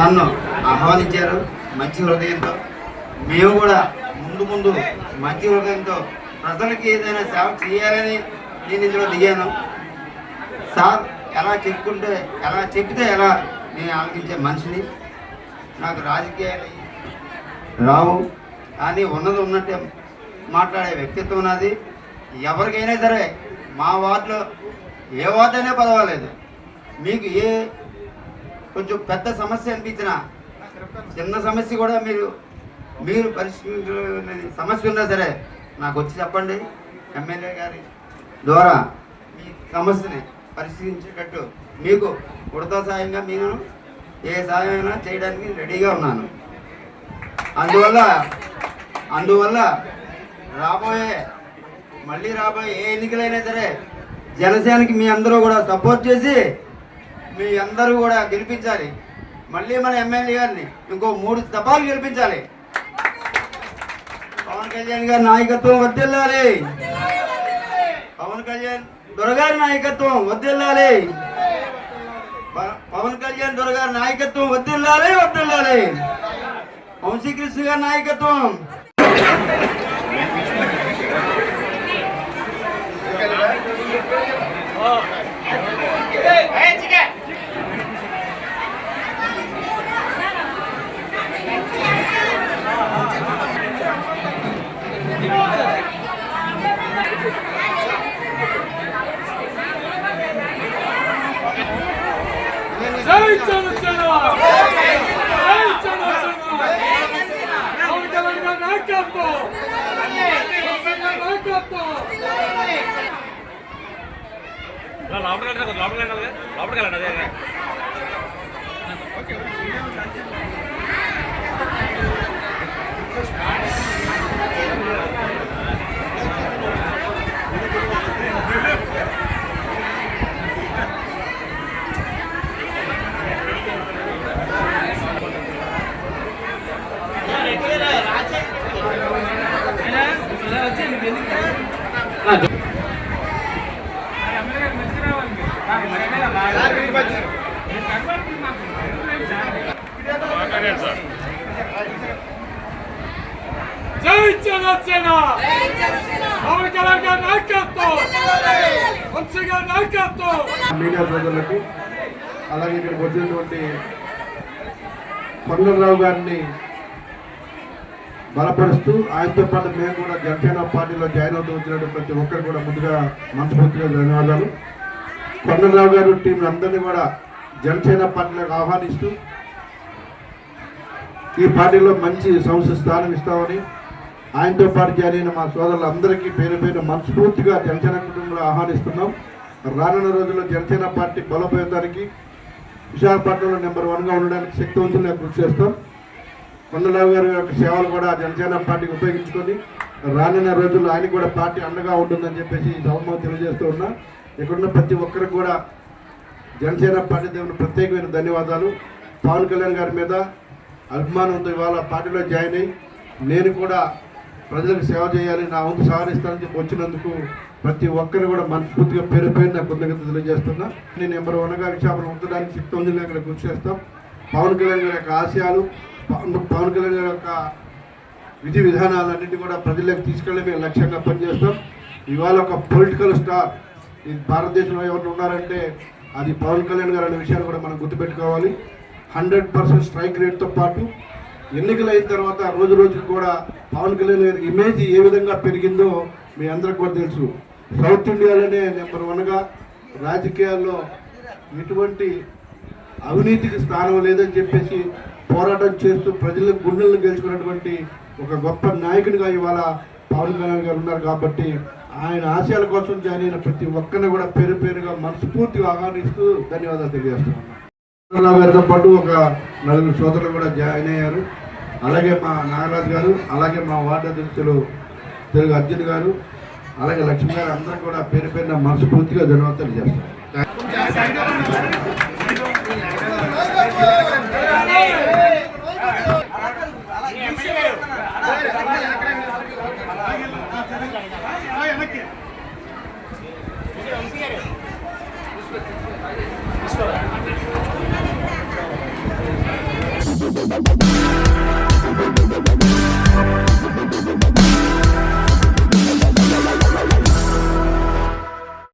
నన్ను ఆహ్వానించారు మంచి హృదయంతో. మేము కూడా ముందు ముందు మంచి హృదయంతో ప్రజలకి ఏదైనా సేవ చేయాలని నేను ఇందులో దిగాను. సార్ ఎలా చెప్పుకుంటే ఎలా చెప్తే ఎలా నేను ఆలోచించే మనిషిని. నాకు రాజకీయాలు రావు కానీ ఉన్నది ఉన్నట్టే మాట్లాడే వ్యక్తిత్వం నాది. ఎవరికైనా సరే మా వార్డులో ఏ వార్డు అయినా పర్వాలేదు. మీకు ఏ కొంచెం పెద్ద సమస్య అనిపించిన చిన్న సమస్య కూడా మీరు మీరు పరిష్కరించలేని సమస్య ఉన్నా సరే నాకు వచ్చి చెప్పండి. ఎమ్మెల్యే గారి ద్వారా మీ సమస్యని పరిశీలించేటట్టు మీకు ఉడత సాయంగా మీరు ఏ సాయం అయినా చేయడానికి రెడీగా ఉన్నాను. అందువల్ల అందువల్ల రాబోయే మళ్ళీ రాబోయే ఏ ఎన్నికలైనా సరే జనసేనకి మీ అందరూ కూడా సపోర్ట్ చేసి మీ అందరూ కూడా గెలిపించాలి. మళ్ళీ మన ఎమ్మెల్యే గారిని ఇంకో మూడు దఫాలు గెలిపించాలి. పవన్ కళ్యాణ్ గారి నాయకత్వం వర్దిల్లాలి పవన్ కళ్యాణ్ దొరగారి నాయకత్వం వర్దిల్లాలి ప- పవన్ కళ్యాణ్ దొరగారి నాయకత్వం వర్దిల్లాలి వర్దిల్లాలి వంశీకృష్ణ గారి నాయకత్వం జై జనసేన జై జనసేన పవన్ కళ్యాణ్ గారి నాయకత్వం జనసేన నాయకత్వం లోపలికి వెళ్ళండి లోపలికి వెళ్ళండి లోపలికి వెళ్ళండి అదే జై జనసేన పవన్ కళ్యాణ్ గారి నాయకత్వం. వంశీ గారి నాయకత్వం మీడియా సోదరులకు అలాగే ఇక్కడికి వచ్చినటువంటి కొండలరావు గారిని బలపరుస్తూ ఆయనతో పాటు మేము కూడా జనసేన పార్టీలో జాయిన్ అవుతూ వచ్చినటువంటి ప్రతి ఒక్కరు కూడా ముందుగా మనస్ఫూర్తిగా ధన్యవాదాలు. కొండలరావు గారు టీం అందరినీ కూడా జనసేన పార్టీలకు ఆహ్వానిస్తూ ఈ పార్టీలో మంచి సంస్థ స్థానం ఇస్తామని ఆయనతో పాటు జాయిన్ అయిన మా సోదరులందరికీ పేరు పేరు మనస్ఫూర్తిగా జనసేన కుటుంబంలో ఆహ్వానిస్తున్నాం. రానున్న రోజుల్లో జనసేన పార్టీ బలోపేతానికి విశాఖపట్నంలో నెంబర్ వన్గా ఉండడానికి శక్తివంతులుగా కృషి చేస్తాం. కొండరావు గారి యొక్క సేవలు కూడా జనసేన పార్టీకి ఉపయోగించుకొని రానున్న రోజుల్లో ఆయన కూడా పార్టీ అండగా ఉంటుందని చెప్పేసి ఈ సభలో తెలియజేస్తూ ఉన్నా. ఇక్కడున్న ప్రతి ఒక్కరికి కూడా జనసేన పార్టీ దేవుని ప్రత్యేకమైన ధన్యవాదాలు. పవన్ కళ్యాణ్ గారి మీద అభిమానంతో ఇవాళ పార్టీలో జాయిన్ అయ్యి నేను కూడా ప్రజలకు సేవ చేయాలి నా వంతు సహకరిస్తానని చెప్పి వచ్చినందుకు ప్రతి ఒక్కరు కూడా మనస్ఫూర్తిగా పేరు పేరు నా కృతజ్ఞత తెలియజేస్తున్నా. నేను నెంబర్ వన్గా విశాఖపట్నం ఉంచడానికి శక్తి జిల్లా ఇక్కడ కృషి చేస్తాం. పవన్ కళ్యాణ్ గారి యొక్క ఆశయాలు పవన్ కళ్యాణ్ గారి యొక్క విధి విధానాలన్నింటి కూడా ప్రజలకు తీసుకెళ్ళి మేము లక్ష్యంగా పనిచేస్తాం. ఇవాళ ఒక పొలిటికల్ స్టార్ ఈ భారతదేశంలో ఎవరు ఉన్నారంటే అది పవన్ కళ్యాణ్ గారు అనే విషయాన్ని కూడా మనం గుర్తుపెట్టుకోవాలి. హండ్రెడ్ పర్సెంట్ స్ట్రైక్ రేట్తో పాటు ఎన్నికలు అయిన తర్వాత రోజు రోజుకి కూడా పవన్ కళ్యాణ్ గారి ఇమేజ్ ఏ విధంగా పెరిగిందో మీ అందరికి కూడా తెలుసు. సౌత్ ఇండియాలోనే నెంబర్ వన్గా రాజకీయాల్లో ఎటువంటి అవినీతికి స్థానం లేదని చెప్పేసి పోరాటం చేస్తూ ప్రజల గుండెలను గెలుచుకున్నటువంటి ఒక గొప్ప నాయకునిగా ఇవాళ పవన్ కళ్యాణ్ గారు ఉన్నారు కాబట్టి ఆయన ఆశయాల కోసం జాయిన్ అయిన ప్రతి ఒక్కరిని కూడా పేరు పేరుగా మనస్ఫూర్తిగా ఆహ్వానిస్తూ ధన్యవాదాలు తెలియజేస్తున్నాను. గారితో పాటు ఒక నలుగురు సోదరులు కూడా జాయిన్ అయ్యారు. అలాగే మా నాగరాజ్ గారు అలాగే మా వార్డు అధ్యక్షులు తెలుగు అర్జున్ గారు అలాగే లక్ష్మి గారు అందరూ కూడా పేరు పేరున మనస్ఫూర్తిగా ధన్యవాదాలు తెలియజేస్తున్నారు. Thank you.